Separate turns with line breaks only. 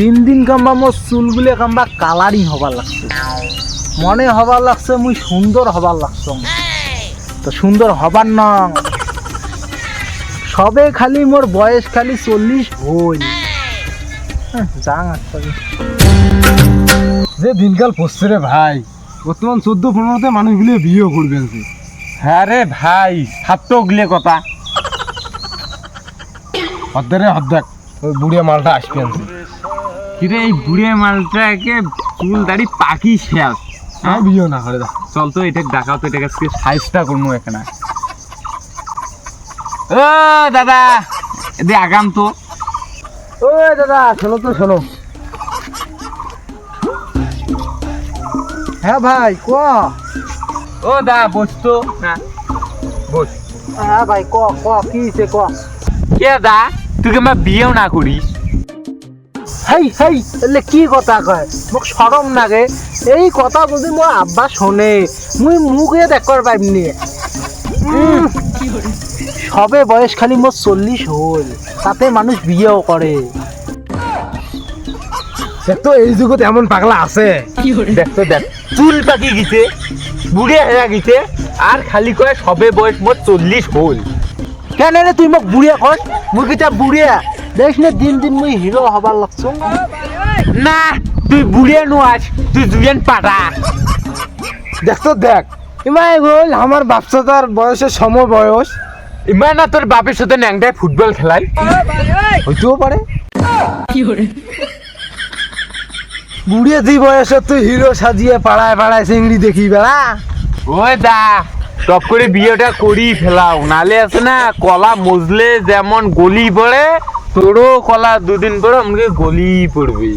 দিন দিন কাম্বা মোর চুলগুলি কাম্বা কালারিং হবার লাগছে। মনে হবার লাগছে, মুই সুন্দর হবার লাগছে। তো সুন্দর হবার না। সবে খালি মোর বয়স খালি চল্লিশ হই যাং
যে দিনকাল পড়ছে রে ভাই। বর্তমান চোদ্দ পনেরোতে মানুষগুলো বিয়ে করবে
হ্যাঁ রে ভাই ছাত্র গিলে কথা
হদ্দারে হদ্দাক ওই বুড়িয়া মালটা আসবে
কিরে এই বুড়ে মালটাকে চুল দাড়ি পাকি শেষ
হ্যাঁ? বিয়ে না করে দা
চল তো এটা ডাকাও তো এটাকে আজকে সাইজটা করব এখানে। ও দাদা এদি আগাম তো।
ওই দাদা শোনো তো শোনো। হ্যাঁ ভাই ক?
ও দা বসতো না বস।
হ্যাঁ ভাই ক ক কি ক?
কে দা তুই কিংবা বিয়েও না করিস।
হেই হেই এলে কি কথা কয়? মোক সরম লাগে। এই কথা যদি মোৰ আব্বা শোনে। মুই মুখে দেখর পাইমনি উম, সবে বয়স খালি মোর চল্লিশ হল। তাতে মানুষ বিয়েও করে
তো এই যুগত এমন পাগলা আছে।
দেখ তো দেখ চুল পাকি গেছে বুড়ে হয়ে গেছে আর খালি কয় সবে বয়স মোট চল্লিশ হল।
কেন রে তুই মোক বুড়িয়া কর মুই কিতা বুড়িয়া দেখ না দিন দিন মুই হিরো হবার লাগছো।
না তুই বুড়ে নোয়াস তুই জুয়েন পাটা
দেখ তো দেখ ইমাই হল আমার বাচ্চাটার বয়সের সম বয়স।
ইমান না তোর বাপের সাথে ন্যাংটায় ফুটবল খেলাই?
হইতেও পারে। বুড়িয়ে দি বয়সে তুই হিরো সাজিয়ে পাড়ায় পাড়ায় চিংড়ি দেখি বেড়া।
ওই দা টপ করে বিয়েটা করি ফেলাও। নালে আছে না কলা মজলে যেমন গলি পড়ে তোরও কলা দুদিন পরে আমাকে গলি পড়বে।